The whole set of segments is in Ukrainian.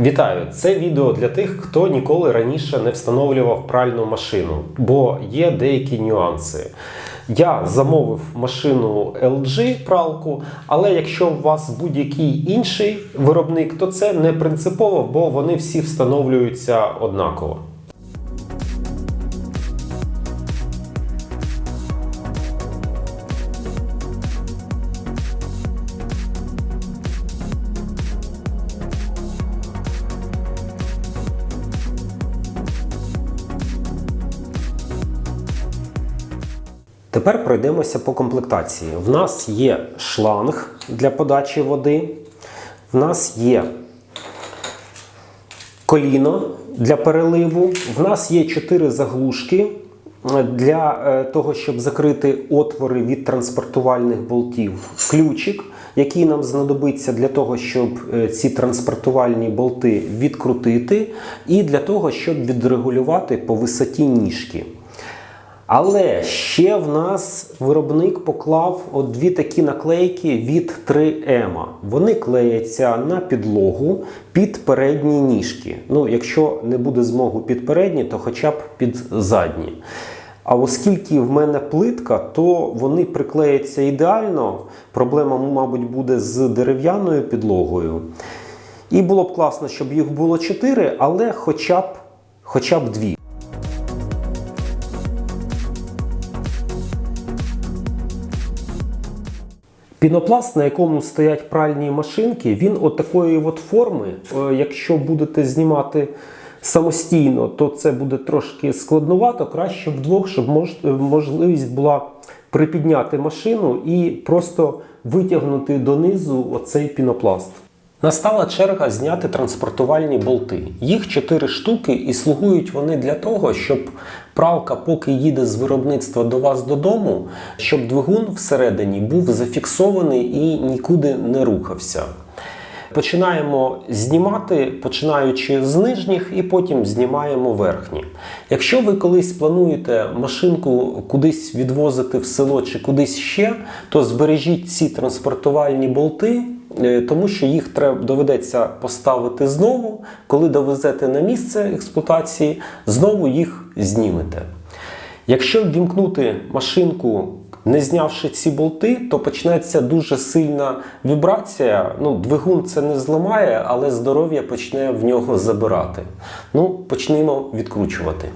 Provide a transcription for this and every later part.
Вітаю! Це відео для тих, хто ніколи раніше не встановлював пральну машину, бо є деякі нюанси. Я замовив машину LG пралку, але якщо у вас будь-який інший виробник, то це не принципово, бо вони всі встановлюються однаково. Тепер пройдемося по комплектації. В нас є шланг для подачі води, в нас є коліно для переливу, в нас є 4 заглушки для е, того, щоб закрити отвори від транспортувальних болтів, ключик, який нам знадобиться для того, щоб е, ці транспортувальні болти відкрутити, і для того, щоб відрегулювати по висоті ніжки. Але ще в нас виробник поклав от дві такі наклейки від 3M. Вони клеяться на підлогу під передні ніжки. Ну, якщо не буде змогу під передні, то хоча б під задні. А оскільки в мене плитка, то вони приклеяться ідеально. Проблема, мабуть, буде з дерев'яною підлогою. І було б класно, щоб їх було 4, але хоча б, хоча б 2. Пінопласт, на якому стоять пральні машинки, він от такої от форми. Е, Якщо будете знімати самостійно, то це буде трошки складновато. Краще вдвох, щоб е, можливість була припідняти машину і просто витягнути донизу оцей пінопласт. Настала черга зняти транспортувальні болти. Їх 4 штуки, і слугують вони для того, щоб пралка, поки їде з виробництва до вас додому, щоб двигун всередині був зафіксований і нікуди не рухався. Починаємо знімати, починаючи з нижніх, і потім знімаємо верхні. Якщо ви колись плануєте машинку кудись відвозити в село чи кудись ще, то збережіть ці транспортувальні болти, тому що їх треба доведеться поставити знову. Коли довезете на місце експлуатації, знову їх знімете. Якщо ввімкнути машинку, не знявши ці болти, то почнеться дуже сильна вібрація. Ну, двигун це не зламає, але здоров'я почне в нього забирати. Ну, почнемо відкручувати.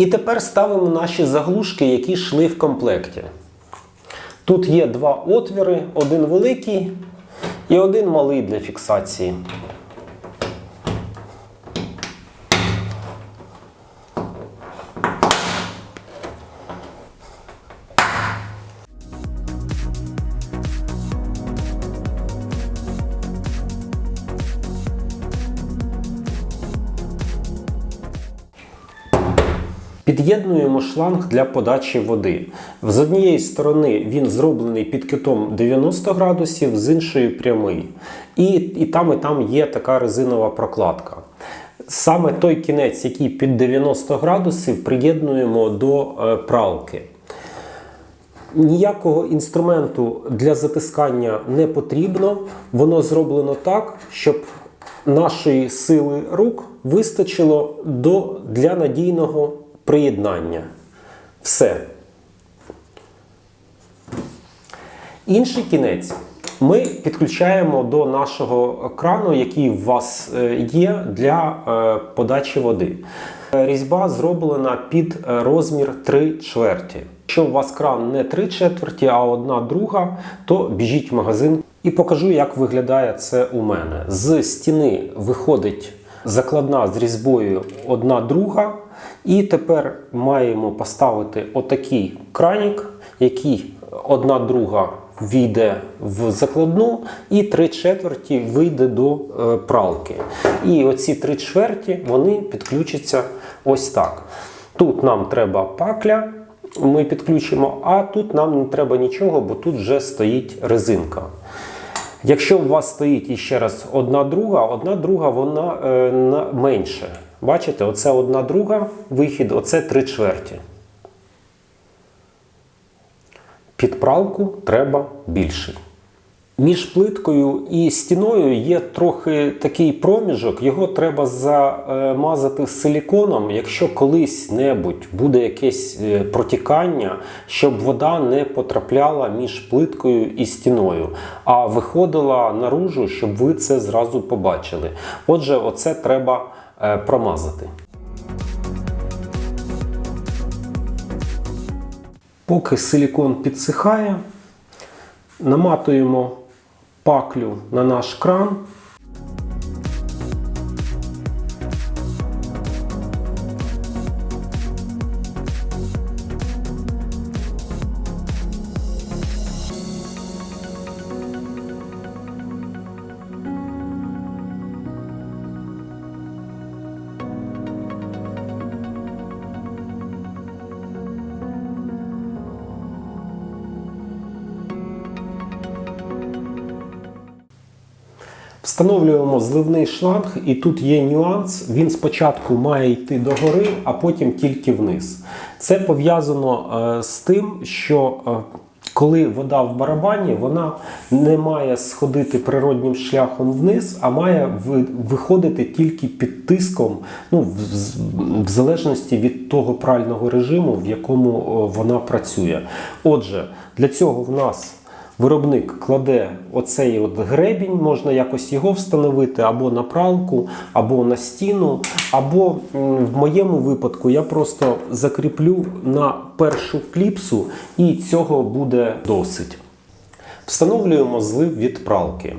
І тепер ставимо наші заглушки, які йшли в комплекті. Тут є два отвіри, один великий і один малий для фіксації. Під'єднуємо шланг для подачі води. З однієї сторони він зроблений під китом 90 градусів, з іншої прямий. І, і там, і там є така резинова прокладка. Саме той кінець, який під 90 градусів, приєднуємо до е, пралки. Ніякого інструменту для затискання не потрібно. Воно зроблено так, щоб нашої сили рук вистачило до, для надійного приєднання. Все. Інший кінець ми підключаємо до нашого крану, який у вас е, є для е, подачі води. Е, Різьба зроблена під розмір 3 чверті. Якщо у вас кран не 3 четверті, а одна друга, то біжіть в магазин і покажу, як виглядає це у мене. З стіни виходить закладна з різьбою одна друга. І тепер маємо поставити отакий кранік, який одна друга війде в закладну, і три четверті вийде до е, пралки. І оці три чверті вони підключаться ось так. Тут нам треба пакля ми підключимо, а тут нам не треба нічого, бо тут вже стоїть резинка. Якщо у вас стоїть іще раз одна друга, одна друга вона е, менше. Бачите, оце одна друга вихід, оце три чверті. Під пралку треба більший. Між плиткою і стіною є трохи такий проміжок, його треба замазати силіконом, якщо колись небудь буде якесь е, протікання, щоб вода не потрапляла між плиткою і стіною, а виходила наружу, щоб ви це зразу побачили. Отже, оце треба е, промазати. Поки силікон підсихає, наматуємо паклю на наш кран. Встановлюємо зливний шланг, і тут є нюанс. Він спочатку має йти догори, а потім тільки вниз. Це пов'язано е, з тим, що е, коли вода в барабані, вона не має сходити природнім шляхом вниз, а має виходити тільки під тиском, ну, в, в залежності від того прального режиму, в якому вона працює. Отже, для цього в нас Виробник кладе оцей от гребінь, можна якось його встановити або на пралку, або на стіну, або в моєму випадку я просто закріплю на першу кліпсу, і цього буде досить. Встановлюємо злив від пралки.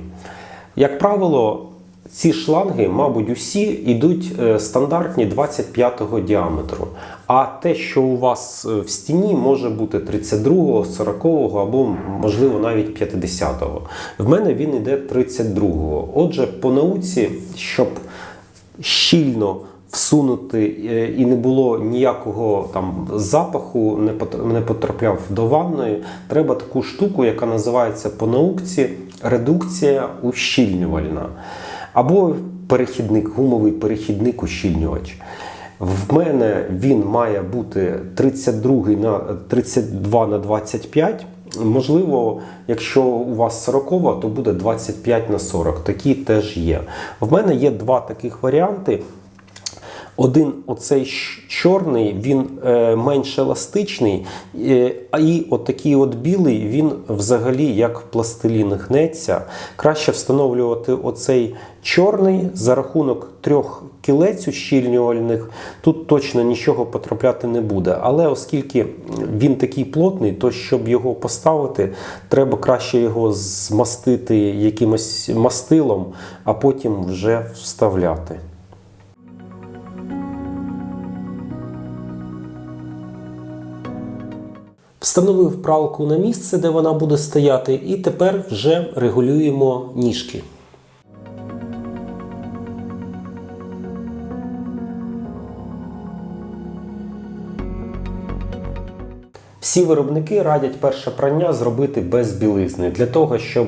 Як правило, ці шланги, мабуть, усі йдуть е, стандартні 25-го діаметру. А те, що у вас е, в стіні, може бути 32-го, 40-го або, можливо, навіть 50-го. В мене він йде 32-го. Отже, по науці, щоб щільно всунути е, і не було ніякого там запаху, не пот- не потрапляв до ванної. Треба таку штуку, яка називається по науці редукція ущільнювальна. Або перехідник, гумовий перехідник ущільнювач. В мене він має бути 32 на 32 на 25. Можливо, якщо у вас 40, то буде 25 на 40. Такі теж є. В мене є два таких варіанти. Один оцей чорний, він е, менш еластичний, е, а і отакий от білий, він взагалі як пластилін гнеться. Краще встановлювати оцей чорний за рахунок трьох кілець ущільнювальних. Тут точно нічого потрапляти не буде. Але оскільки він такий плотний, то щоб його поставити, треба краще його змастити якимось мастилом, а потім вже вставляти. Встановив пралку на місце, де вона буде стояти, і тепер вже регулюємо ніжки. Всі виробники радять перше прання зробити без білизни для того, щоб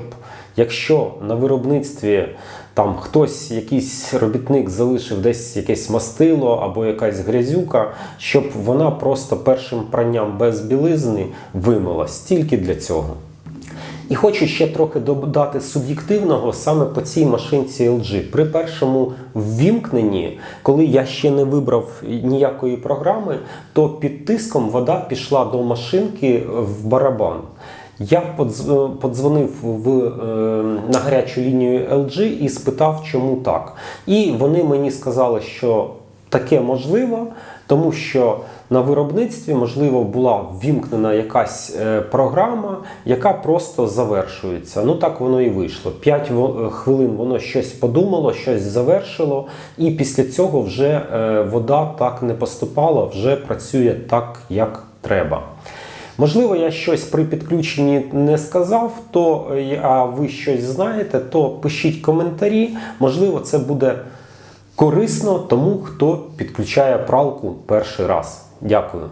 якщо на виробництві там хтось, якийсь робітник залишив десь якесь мастило або якась грязюка, щоб вона просто першим пранням без білизни вимилась тільки для цього. І хочу ще трохи додати суб'єктивного саме по цій машинці LG. При першому ввімкненні, коли я ще не вибрав ніякої програми, то під тиском вода пішла до машинки в барабан. Я подзвонив в, е, на гарячу лінію LG і спитав, чому так. І вони мені сказали, що таке можливо, тому що на виробництві, можливо, була ввімкнена якась е, програма, яка просто завершується. Ну так воно і вийшло. П'ять хвилин воно щось подумало, щось завершило, і після цього вже е, вода так не поступала, вже працює так, як треба. Можливо, я щось при підключенні не сказав, то е, а ви щось знаєте, то пишіть коментарі. Можливо, це буде корисно тому, хто підключає пралку перший раз. Дякую.